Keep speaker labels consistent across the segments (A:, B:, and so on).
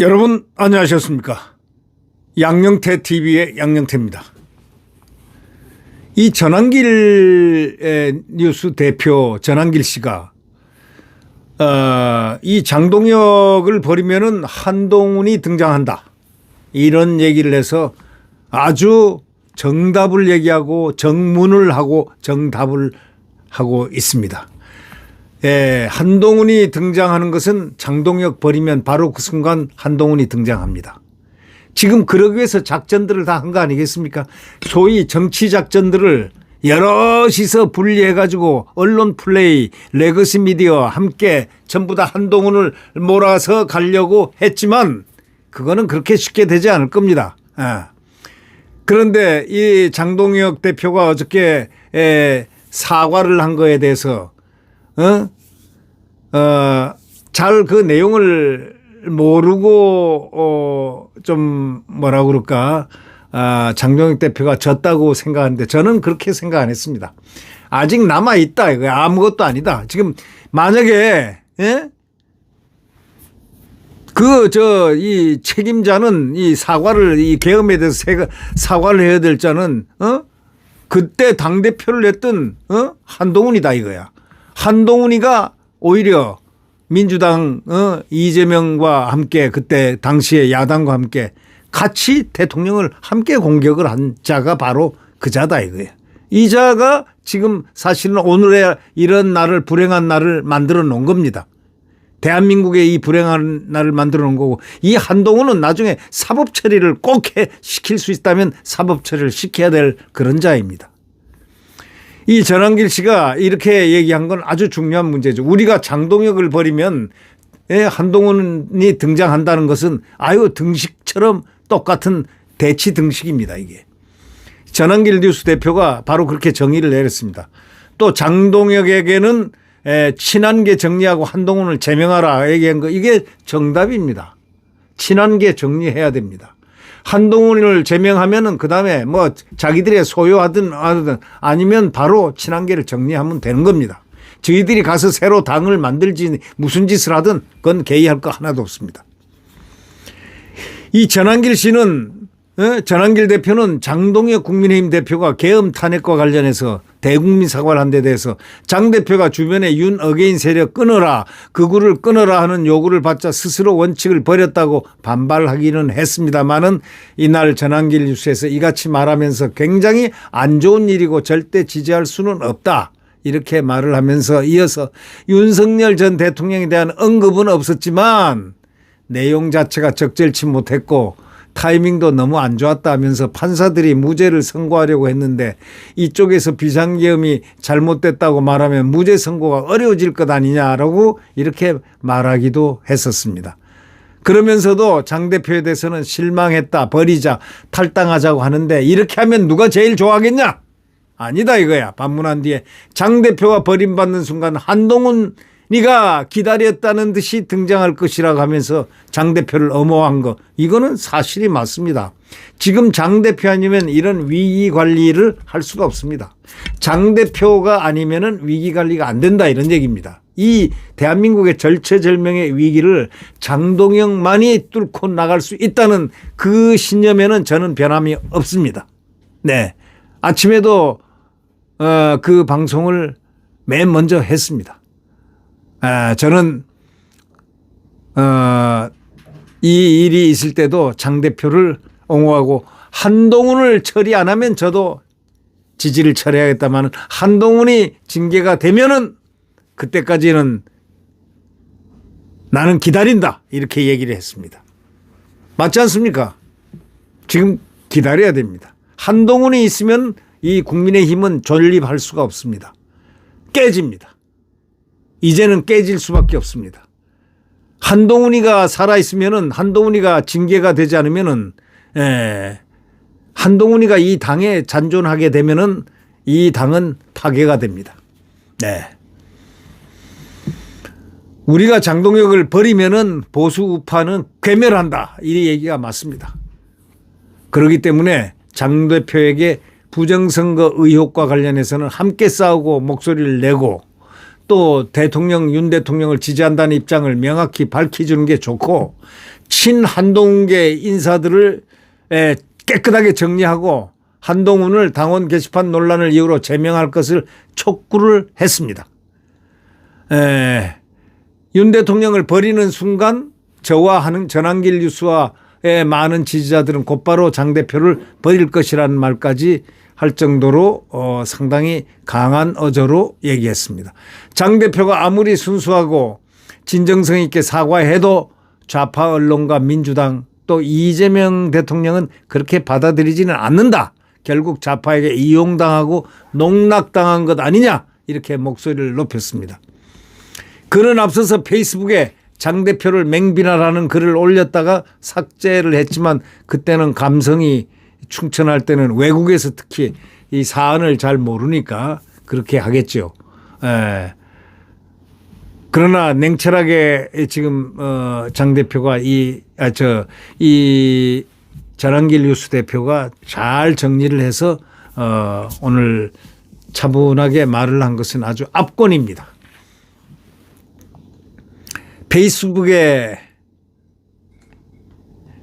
A: 여러분 안녕하셨습니까? 양영태 TV의 양영태입니다. 이 전환길 에, 뉴스 대표 전환길 씨가 어, 이 장동혁을 버리면은 한동훈이 등장한다 이런 얘기를 해서 아주 정답을 얘기하고 정문을 하고 정답을 하고 있습니다. 예, 한동훈이 등장하는 것은 장동혁 버리면 바로 그 순간 한동훈이 등장합니다. 지금 그러기 위해서 작전들을 다 한 거 아니겠습니까? 소위 정치 작전들을 여럿이서 분리해가지고 언론 플레이, 레거시 미디어 함께 전부 다 한동훈을 몰아서 가려고 했지만 그거는 그렇게 쉽게 되지 않을 겁니다. 아. 그런데 이 장동혁 대표가 어저께 에, 사과를 한 거에 대해서 어? 어, 잘 그 내용을 모르고, 어, 좀 뭐라 그럴까. 아, 장동혁 대표가 졌다고 생각하는데 저는 그렇게 생각 안 했습니다. 아직 남아 있다. 이거 아무것도 아니다. 지금 만약에, 예? 그, 저, 이 책임자는 이 사과를, 이 계엄에 대해서 사과를 해야 될 자는, 어? 그때 당 대표를 했던, 어? 한동훈이다 이거야. 한동훈이가 오히려 민주당, 어? 이재명과 함께 그때 당시에 야당과 함께 같이 대통령을 함께 공격을 한 자가 바로 그 자다 이거예요. 이 자가 지금 사실은 오늘의 이런 날을 불행한 날을 만들어 놓은 겁니다. 대한민국의 이 불행한 날을 만들어 놓은 거고 이 한동훈은 나중에 사법 처리를 꼭 해 시킬 수 있다면 사법 처리를 시켜야 될 그런 자입니다. 이 전환길 씨가 이렇게 얘기한 건 아주 중요한 문제죠. 우리가 장동혁을 버리면 예, 한동훈이 등장한다는 것은 아유 등식처럼 똑같은 대치 등식입니다. 이게. 전환길 뉴스 대표가 바로 그렇게 정의를 내렸습니다. 또 장동혁에게는 에, 친한계 정리하고 한동훈을 제명하라 얘기한 거 이게 정답입니다. 친한계 정리해야 됩니다. 한동훈을 제명하면은 그 다음에 뭐 자기들의 소유하든 하든 아니면 바로 친한계를 정리하면 되는 겁니다. 저희들이 가서 새로 당을 만들지 무슨 짓을 하든 그건 개의할 거 하나도 없습니다. 이 전환길 씨는 어? 전환길 대표는 장동혁 국민의힘 대표가 계엄 탄핵과 관련해서 대국민 사과를 한 데 대해서 장 대표가 주변에 윤 어게인 세력 끊어라 극우를 끊어라 하는 요구를 받자 스스로 원칙을 버렸다고 반발하기는 했습니다마는 이날 전환길 뉴스에서 이같이 말하면서 굉장히 안 좋은 일이고 절대 지지할 수는 없다. 이렇게 말을 하면서 이어서 윤석열 전 대통령에 대한 언급은 없었지만 내용 자체가 적절치 못했고 타이밍도 너무 안 좋았다 하면서 판사들이 무죄를 선고하려고 했는데 이쪽에서 비상계엄이 잘못됐다고 말하면 무죄 선고가 어려워질 것 아니냐라고 이렇게 말하기도 했었습니다. 그러면서도 장 대표에 대해서는 실망했다, 버리자, 탈당하자고 하는데 이렇게 하면 누가 제일 좋아하겠냐? 아니다 이거야. 반문한 뒤에 장 대표가 버림받는 순간 한동훈 네가 기다렸다는 듯이 등장할 것이라고 하면서 장 대표를 엄호한 거 이거는 사실이 맞습니다. 지금 장 대표 아니면 이런 위기 관리를 할 수가 없습니다. 장 대표가 아니면은 위기 관리가 안 된다 이런 얘기입니다. 이 대한민국의 절체절명의 위기를 장동영만이 뚫고 나갈 수 있다는 그 신념에는 저는 변함이 없습니다. 네. 아침에도 어, 그 방송을 맨 먼저 했습니다. 아, 저는 어, 이 일이 있을 때도 장 대표를 옹호하고 한동훈을 처리 안 하면 저도 지지를 처리하겠다만 한동훈이 징계가 되면은 그때까지는 나는 기다린다 이렇게 얘기를 했습니다. 맞지 않습니까? 지금 기다려야 됩니다. 한동훈이 있으면 이 국민의힘은 존립할 수가 없습니다. 깨집니다. 이제는 깨질 수밖에 없습니다. 한동훈이가 살아 있으면은 한동훈이가 징계가 되지 않으면은 에, 한동훈이가 이 당에 잔존하게 되면은 이 당은 파괴가 됩니다. 네. 우리가 장동혁을 버리면은 보수 우파는 괴멸한다. 이 얘기가 맞습니다. 그렇기 때문에 장 대표에게 부정선거 의혹과 관련해서는 함께 싸우고 목소리를 내고 또 대통령 윤 대통령을 지지한다는 입장을 명확히 밝혀주는 게 좋고 친 한동계 인사들을 에, 깨끗하게 정리하고 한동훈을 당원 게시판 논란을 이유로 제명할 것을 촉구를 했습니다. 에, 윤 대통령을 버리는 순간 저와 하는 전환길 뉴스와의 많은 지지자들은 곧바로 장 대표를 버릴 것이라는 말까지 할 정도로 어, 상당히 강한 어조로 얘기했습니다. 장 대표가 아무리 순수하고 진정성 있게 사과해도 좌파 언론과 민주당 또 이재명 대통령은 그렇게 받아들이지는 않는다. 결국 좌파에게 이용당하고 농락당한 것 아니냐 이렇게 목소리를 높였습니다. 그는 앞서서 페이스북에 장 대표를 맹비난하는 글을 올렸다가 삭제를 했지만 그때는 감성이 충천할 때는 외국에서 특히 이 사안을 잘 모르니까 그렇게 하겠죠. 에. 그러나 냉철하게 지금 어장 대표가 이아저이 전환길 뉴스 대표가 잘 정리를 해서 어 오늘 차분하게 말을 한 것은 아주 압권입니다. 페이스북에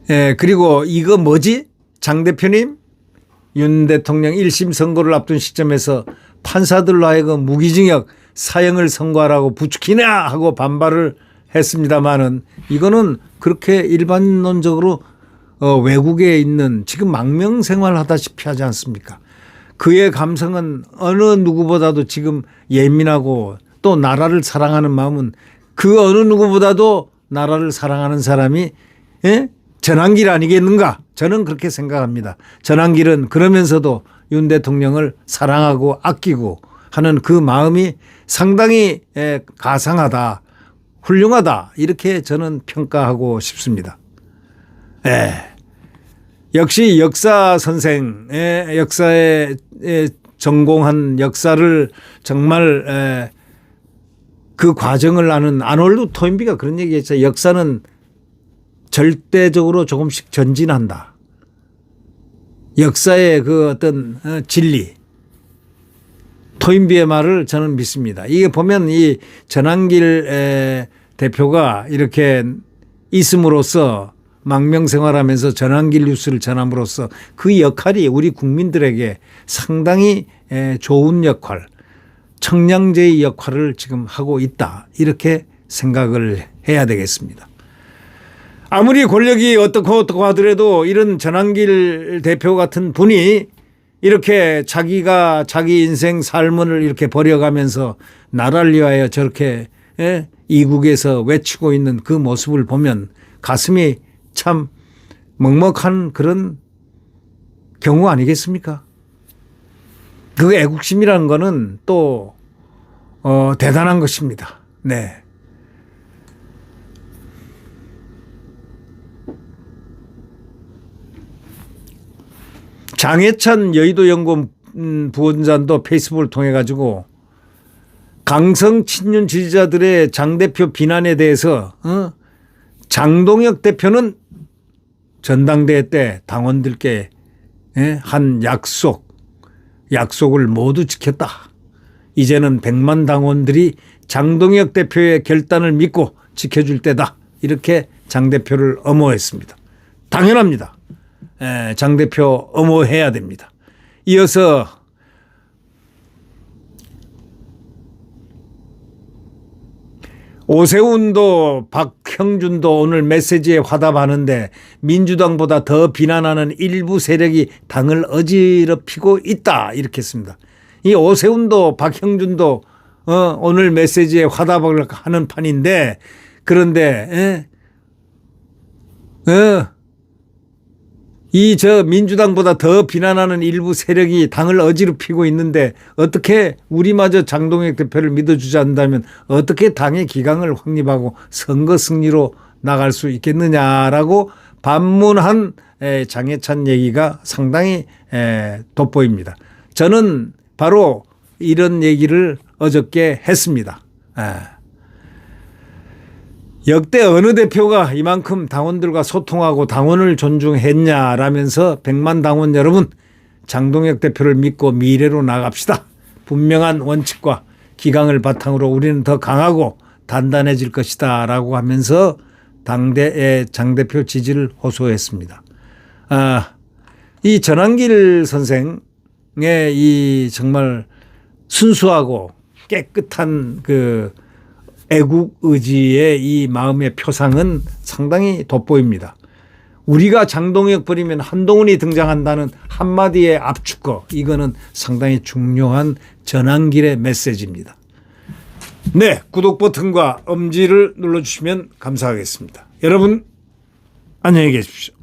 A: 예, 그리고 이거 뭐지? 장 대표님 윤 대통령 1심 선고를 앞둔 시점에서 판사들로 하여금 무기징역 사형을 선고하라고 부추기냐 하고 반발을 했습니다마는 이거는 그렇게 일반론적으로 어, 외국에 있는 지금 망명 생활하다시피 하지 않습니까? 그의 감성은 어느 누구보다도 지금 예민하고 또 나라를 사랑하는 마음은 그 어느 누구보다도 나라를 사랑하는 사람이 예? 전환길 아니겠는가? 저는 그렇게 생각합니다. 전환길은 그러면서도 윤 대통령을 사랑하고 아끼고 하는 그 마음이 상당히 예, 가상하다, 훌륭하다 이렇게 저는 평가하고 싶습니다. 예. 역시 역사 선생의 역사에 전공한 역사를 정말 에, 그 과정을 아는 아놀드 토인비가 그런 얘기했죠. 역사는 절대적으로 조금씩 전진한다. 역사의 그 어떤 어, 진리. 토인비의 말을 저는 믿습니다. 이게 보면 이 전환길 대표가 이렇게 있음으로써 망명생활하면서 전환길 뉴스를 전함으로써 그 역할이 우리 국민들에게 상당히 좋은 역할, 청량제의 역할을 지금 하고 있다. 이렇게 생각을 해야 되겠습니다. 아무리 권력이 어떻고 어떻고 하더라도 이런 전환길 대표 같은 분이 이렇게 자기가 자기 인생 삶을 이렇게 버려가면서 나라를 위하여 저렇게 예? 이국에서 외치고 있는 그 모습을 보면 가슴이 참 먹먹한 그런 경우 아니겠습니까? 그 애국심이라는 거는 또, 어, 대단한 것입니다. 네. 장해찬 여의도 연구원 부원장도 페이스북을 통해 가지고 강성 친윤 지지자들의 장 대표 비난에 대해서 어? 장동혁 대표는 전당대회 때 당원들께 예, 한 약속, 약속을 모두 지켰다. 이제는 백만 당원들이 장동혁 대표의 결단을 믿고 지켜줄 때다. 이렇게 장 대표를 엄호했습니다. 당연합니다. 예, 장 대표 엄호해야 됩니다. 이어서 오세훈도 박형준도 오늘 메시지에 화답하는데 민주당보다 더 비난하는 일부 세력이 당을 어지럽히고 있다 이렇게 했습니다. 이 오세훈도 박형준도 어, 오늘 메시지에 화답을 하는 판인데 그런데 에? 어, 이 저 민주당보다 더 비난하는 일부 세력이 당을 어지럽히고 있는데 어떻게 우리마저 장동혁 대표를 믿어주지 않는다면 어떻게 당의 기강을 확립하고 선거 승리로 나갈 수 있겠느냐라고 반문한 장해찬 얘기가 상당히 돋보입니다. 저는 바로 이런 얘기를 어저께 했습니다. 역대 어느 대표가 이만큼 당원들과 소통하고 당원을 존중했냐라면서 백만 당원 여러분 장동혁 대표를 믿고 미래로 나갑시다. 분명한 원칙과 기강을 바탕으로 우리는 더 강하고 단단해질 것이다 라고 하면서 당대의 장 대표 지지를 호소했습니다. 아, 이 전환길 선생의 이 정말 순수하고 깨끗한 그 애국 의지의 이 마음의 표상은 상당히 돋보입니다. 우리가 장동혁 버리면 한동훈이 등장한다는 한마디의 압축거 이거는 상당히 중요한 전환길의 메시지입니다. 네, 구독 버튼과 엄지를 눌러주시면 감사하겠습니다. 여러분 안녕히 계십시오.